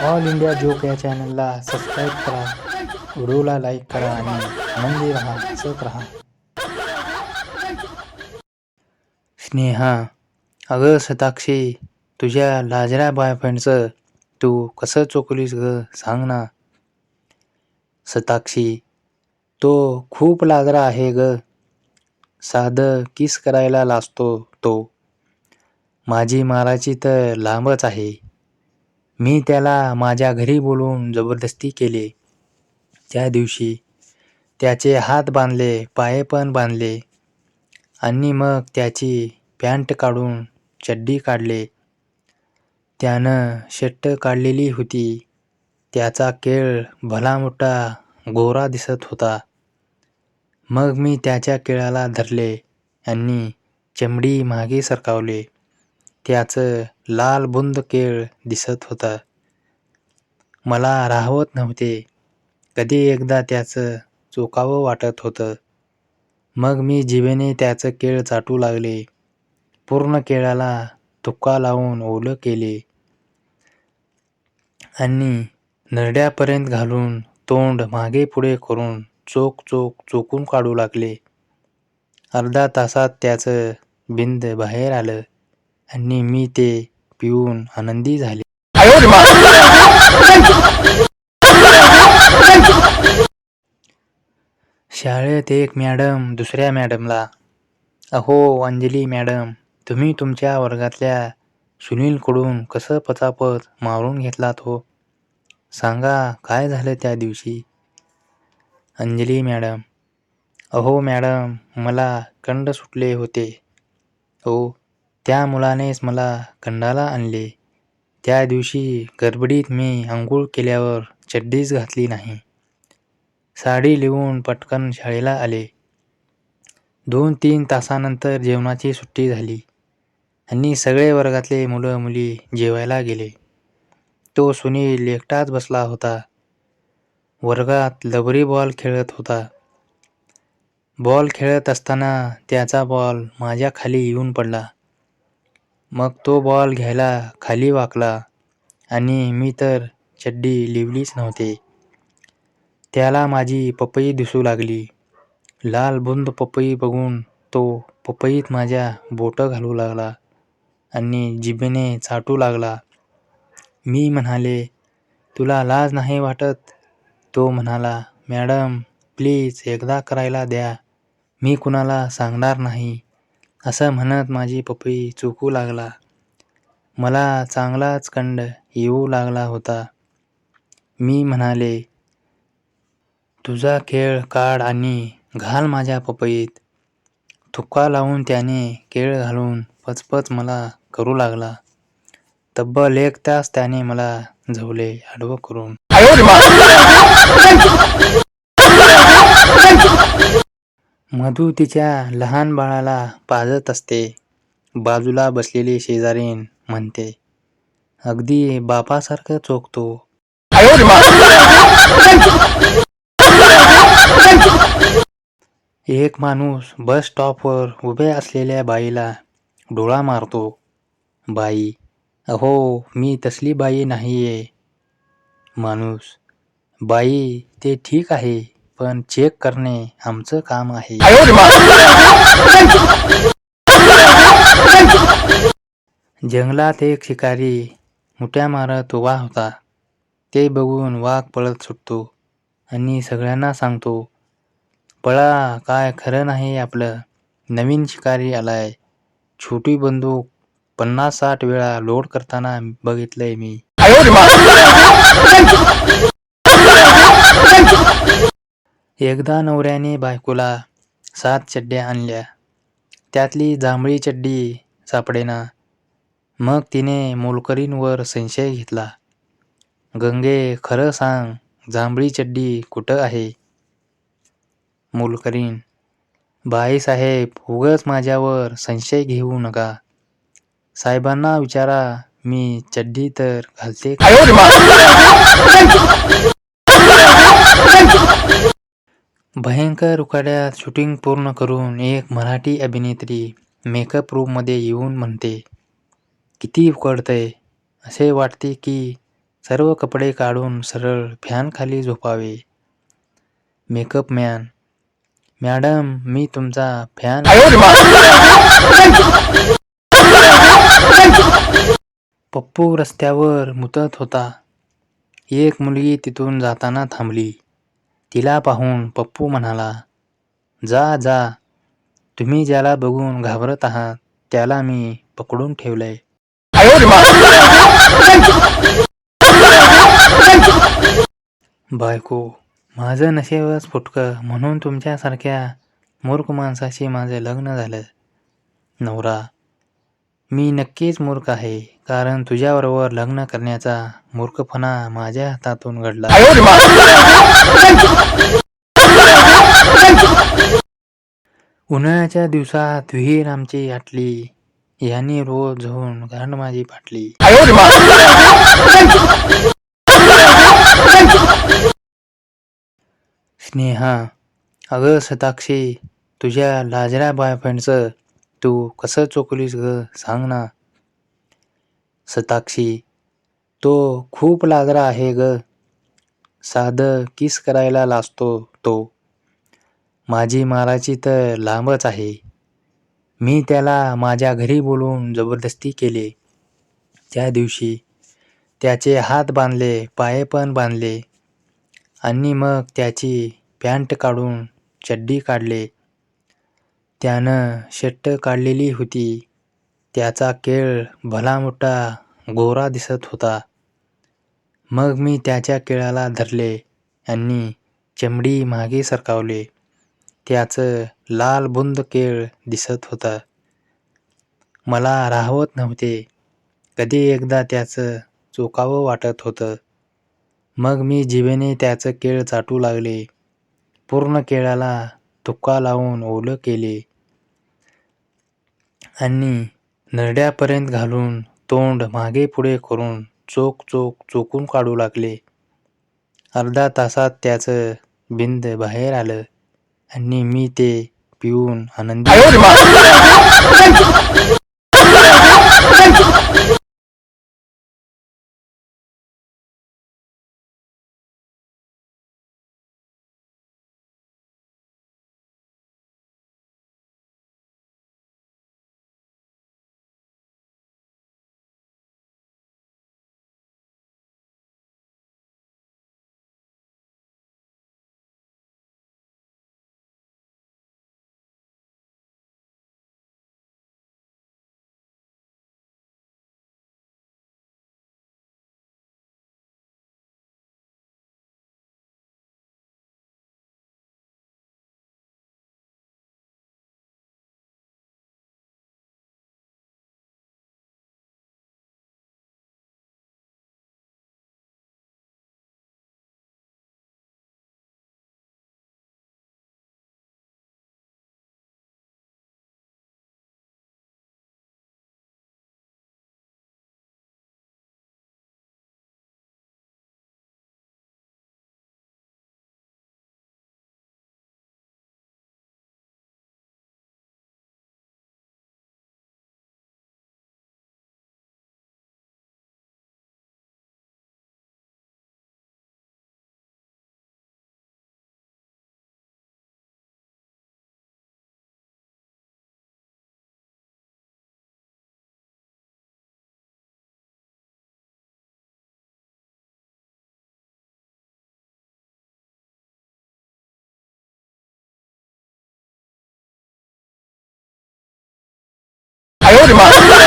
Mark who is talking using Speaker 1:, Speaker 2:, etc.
Speaker 1: All India joke या चॅनलला subscribe करा. व्हिडिओला लाईक करा आणि आनंदी राहा हसत राहा. स्नेहा अगं सताक्षी तुझ्या लाजऱ्या बॉयफ्रेंडचं तू कसं चोकलीस ग सांग ना. सताक्षी तो खूप लाजरा आहे ग. साधं किस करायला लाजतो तो. माझी माराची तर लांबच आहे. मी त्याला माझ्या घरी बोलवून जबरदस्ती केली. त्या दिवशी त्याचे हात बांधले पाय पण बांधले आणि मग त्याची पॅन्ट काढून चड्डी काढले. त्यानं शर्ट काढलेली होती. त्याचा केळ भला मोठा गोरा दिसत होता. मग मी त्याच्या केळाला धरले आणि चमडी मागे सरकावले. त्याचं लाल बुंद केळ दिसत होतं. मला राहवत नव्हते. कधी एकदा त्याचं चोकावं वाटत होतं. मग मी जिवेने त्याचं केळ चाटू लागले. पूर्ण केळाला तुक्का लावून ओलं केले. आणि नरड्यापर्यंत घालून तोंड मागे पुढे करून चोक चोक चोकून काढू लागले. अर्धा तासात त्याचं बिंद बाहेर आलं. आणि मी ते पिऊन आनंदी झाले. शाळेत एक मॅडम दुसऱ्या मॅडमला अहो अंजली मॅडम तुम्ही तुमच्या वर्गातल्या सुनीलकडून कसं पचापच मारून घेतलात हो सांगा काय झालं त्या दिवशी? अंजली मॅडम अहो मॅडम मला कंड सुटले होते. हो त्या मुलानेच मला गंडाला आणले. त्या दिवशी गडबडीत मी आंघोळ केल्यावर चड्डीच घातली नाही. साडी लिहून पटकन शाळेला आले. दोन तीन तासानंतर जेवणाची सुट्टी झाली आणि सगळे वर्गातले मुलं मुली जेवायला गेले. तो सुनील एकटाच बसला होता. वर्गात लबरी बॉल खेळत होता. बॉल खेळत असताना त्याचा बॉल माझ्या खाली येऊन पडला. मग तो बॉल घ्यायला खाली वाकला आणि मी तर चड्डी लिवलीच नव्हते. त्याला माझी पपई दिसू लागली. लाल बुंद पपई बघून तो पपईत माझ्या बोटं घालू लागला आणि जिभेने चाटू लागला. मी म्हणाले तुला लाज नाही वाटत? तो म्हणाला मॅडम प्लीज एकदा करायला द्या. मी कुणाला सांगणार नाही. असं म्हणत माझी पपई चुकू लागला. मला चांगलाच कंड येऊ लागला होता. मी म्हणाले तुझा केळ काढ आणि घाल माझ्या पपईत. थुक्का लावून त्याने केळ घालून पचपच मला करू लागला. तब्बल एक तास त्याने मला झवले आडवं करून. मधू तिच्या लहान बाळाला पाजत असते. बाजूला बसलेली शेजारीन म्हणते अगदी बापासारखं चोखतो. एक माणूस बस स्टॉपवर उभे असलेल्या बाईला डोळा मारतो. बाई अहो मी तसली बाई नाहीये. माणूस बाई ते ठीक आहे. पण चेक करणे आमचं काम आहे. जंगलात एक शिकारी मुठ्या मारत उभा होता. ते बघून वाघ पळत सुटतो आणि सगळ्यांना सांगतो पळा काय खरं नाही आपलं. नवीन शिकारी आलाय. छोटी बंदूक पन्नास साठ वेळा लोड करताना बघितलंय मी. एकदा नवऱ्याने बायकोला सात चड्ड्या आणल्या. त्यातली जांभळी चड्डी सापडेना. मग तिने मोलकरीणवर संशय घेतला. गंगे खरं सांग जांभळी चड्डी कुठं आहे? मोलकरीण बाईसाहेब उगच माझ्यावर संशय घेऊ नका. साहेबांना विचारा मी चड्डी तर घालते का? भयंकर उकाड्यात शूटिंग पूर्ण करून एक मराठी अभिनेत्री मेकअप रूममध्ये येऊन म्हणते किती उकडतंय असे वाटते की सर्व कपडे काढून सरळ फॅनखाली झोपावे. मेकअप मॅन मॅडम मी तुमचा फॅन पप्पू रस्त्यावर मुतत होता. एक मुलगी तिथून जाताना थांबली. तिला पाहून पप्पू म्हणाला जा जा. तुम्ही ज्याला बघून घाबरत आहात त्याला मी पकडून ठेवलंय. बायको माझं नशेवच फुटकं म्हणून तुमच्यासारख्या मूर्ख माणसाशी माझं लग्न झालं. नवरा मी नक्कीच मूर्ख आहे कारण तुझ्याबरोबर लग्न करण्याचा मूर्खपणा माझ्या हातातून घडला. उन्हाळ्याच्या दिवसात विहीर आमची आटली यांनी रोज जाऊन घाण माझी फाटली. स्नेहा अगं सताक्षी तुझ्या लाजऱ्या बॉयफ्रेंडचं तू कसं चोकलीस ग? सांग ना. सताक्षी तो खूप लाजरा आहे ग. साधं किस करायला लाजतो तो? माझी माराची तर लांबच आहे. मी त्याला माझ्या घरी बोलवून जबरदस्ती केले. त्या दिवशी त्याचे हात बांधले पाय पण बांधले. आणि मग त्याची पॅन्ट काढून चड्डी काढले. त्यानं शेट्ट काढलेली होती. त्याचा केळ भला मोठा गोरा दिसत होता. मग मी त्याच्या केळाला धरले आणि चमडी मागे सरकावले. त्याचं लाल बुंद केळ दिसत होतं. मला राहवत नव्हते. कधी एकदा त्याचं चोकावं वाटत होतं. मग मी जिवेने त्याचं केळ चाटू लागले. पूर्ण केळाला तुक्का लावून ओलं केले. आणि नरड्यापर्यंत घालून तोंड मागे पुढे करून चोक चोक चोकून काढू लागले. अर्धा तासात त्याचं बिंद बाहेर आलं. आणि मी ते पिऊन आनंदी Bye.